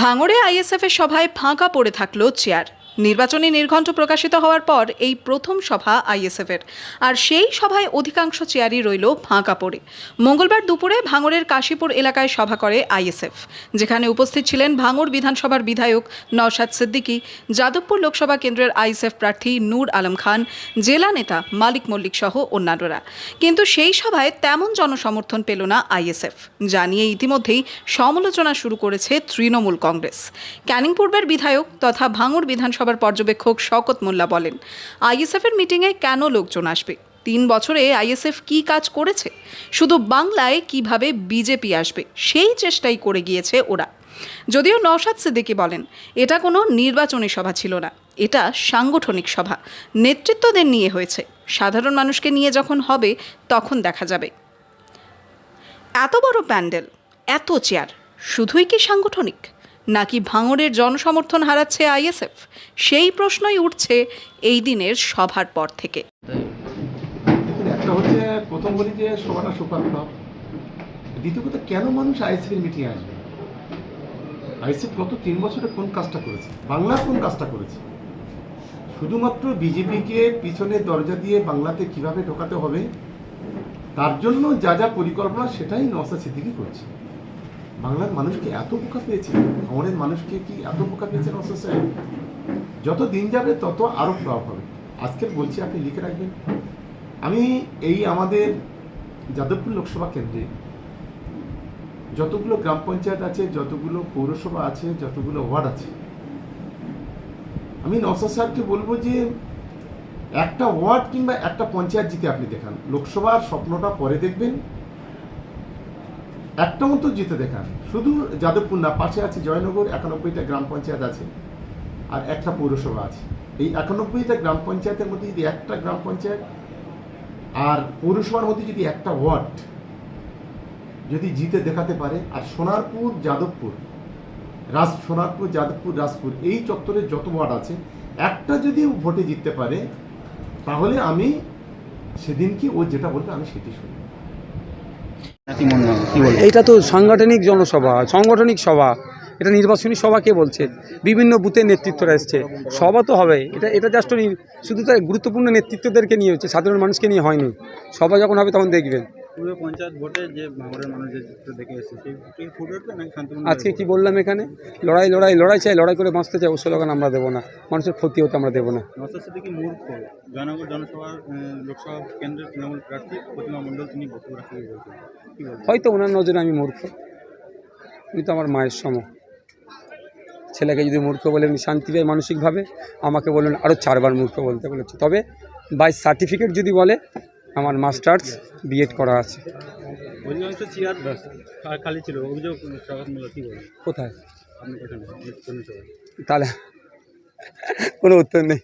ভাঙড়ে আইএসএফের সভায় ফাঁকা পড়ে থাকল চেয়ার। নির্বাচনী নির্ঘণ্ট প্রকাশিত হওয়ার পর এই প্রথম সভা আইএসএফের। আর সেই সভায় অধিকাংশ চেয়ারই রইল ফাঁকা পড়ে। মঙ্গলবার দুপুরে ভাঙড়ের কাশীপুর এলাকায় সভা করে আইএসএফ। যেখানে উপস্থিত ছিলেন ভাঙড় বিধানসভার বিধায়ক নওশাদ সিদ্দিকী, যাদবপুর লোকসভা কেন্দ্রের আইএসএফ প্রার্থী নূর আলম খান, জেলা নেতা মালিক মল্লিক সহ অন্যান্যরা। কিন্তু সেই সভায় তেমন জনসমর্থন পেল না আইএসএফ, যা নিয়ে ইতিমধ্যেই সমালোচনা শুরু করেছে তৃণমূল কংগ্রেস। ক্যানিং পূর্বের বিধায়ক তথা ভাঙড় বিধানসভার পর্যবেক্ষক শওকত মোল্লা বলেন, আইএসএফের মিটিংয়ে কেন লোকজন আসবে? তিন বছরে আইএসএফ কি কাজ করেছে? শুধু বাংলায় কীভাবে বিজেপি আসবে? সেই চেষ্টাই করে গিয়েছে ওরা। যদিও নওশাদ সিদ্দিকী বলেন, এটা কোনো নির্বাচনী সভা ছিল না, এটা সাংগঠনিক সভা। নেতৃত্বদের নিয়ে হয়েছে। সাধারণ মানুষকে নিয়ে যখন হবে, তখন দেখা যাবে। এত বড় প্যান্ডেল, এত চেয়ার, শুধুই কি সাংগঠনিক? নাকি ভাঙড়ের জনসমর্থন হারাচ্ছে আইএসএফ? সেই প্রশ্নই উঠছে এই দিনের সভার পর থেকে। একটা হচ্ছে প্রথম বলি যে সভাটা সুপার ফ্লপ দ্বিতীয় কথা, কেন মানুষ আইসিপির মিটিংয়ে আসবে? আইসিএফ গত তিন বছরে কোন কাজটা করেছে? বাংলার কোন কাজটা করেছে? শুধুমাত্র বিজেপিকে পিছনে দরজা দিয়ে বাংলাতে কীভাবে ঢোকাতে হবে, তার জন্য যা যা পরিকল্পনা, সেটাই নওসা সিদ্দিকি করছে। বাংলার মানুষকে এত বোকা পেয়েছে আমাদের মানুষকে কি এত বোকা পেয়েছে নওসা সাহেব যত দিন যাবে, তত আরও ফ্লপ হবে। আজকে বলছি, আপনি লিখে রাখবেন। আমি এই আমাদের যাদবপুর লোকসভা কেন্দ্রে যতগুলো গ্রাম পঞ্চায়েত আছে, যতগুলো পৌরসভা আছে, যতগুলো ওয়ার্ড আছে, আমি নওসাদ সাহেবকে বলব যে একটা ওয়ার্ড কিংবা একটা পঞ্চায়েত জিতে আপনি দেখান। লোকসভার স্বপ্নটা পরে দেখবেন। একটা মতো জিতে দেখান। শুধু যাদবপুর না, পাশে আছে জয়নগর, একানব্বইটা গ্রাম পঞ্চায়েত আছে আর একটা পৌরসভা আছে। এই একানব্বইটা গ্রাম পঞ্চায়েতের মধ্যে যদি একটা গ্রাম পঞ্চায়েত আর পৌরসভার মধ্যে যদি একটা ওয়ার্ড যদি জিতে দেখাতে পারে, আর সোনারপুর, যাদবপুর রাজ সোনারপুর, যাদবপুর রাজপুর এই চত্বরে যত ওয়ার্ড আছে, একটা যদি ভোটে জিততে পারে, তাহলে আমি সেদিন কি ও যেটা বলবে আমি সেটি শুনি এইটা তো সাংগঠনিক জনসভা, সাংগঠনিক সভা। এটা নির্বাচনী সভা কে বলছে? বিভিন্ন বুথের নেতৃত্বরা এসছে। সভা তো হবে এটা এটা জাস্ট শুধু তাই গুরুত্বপূর্ণ নেতৃত্বদেরকে নিয়ে হচ্ছে, সাধারণ মানুষকে নিয়ে হয়নি। সভা যখন হবে তখন দেখবেন। পূর্ব পঞ্চায়েত ভোটে যে ভাঙড়ের মানুষ যে চিত্র দেখে এসেছে সেই ফুটে উঠবে নাকি শান্তিপূর্ণ আজকে কি বললাম এখানে? লড়াই লড়াই লড়াই চাই লড়াই করে বাঁচতে চাই ও স্লোগান আমরা দেবো না। মানুষের ক্ষতি হতে আমরা দেবো না। নসাদ সিদ্দিকি মূর্খ? জনসভার লোকসভা কেন্দ্রের তৃণমূল প্রার্থী প্রতিমা মণ্ডল তিনি বক্তব্য রাখতে বলছেন। হয়তো ওনার নজরে আমি মূর্খ। আমি তো আমার মায়ের সম। ছেলেকে যদি মূর্খ বলে এমনি শান্তি পাই মানসিকভাবে আমাকে বললেন আরও চারবার মূর্খ বলতে বলেছে। তবে বাই সার্টিফিকেট যদি বলে আমার মাস্টার্স বিএড করা আছে। কোথায়? তাহলে কোনো উত্তর নেই।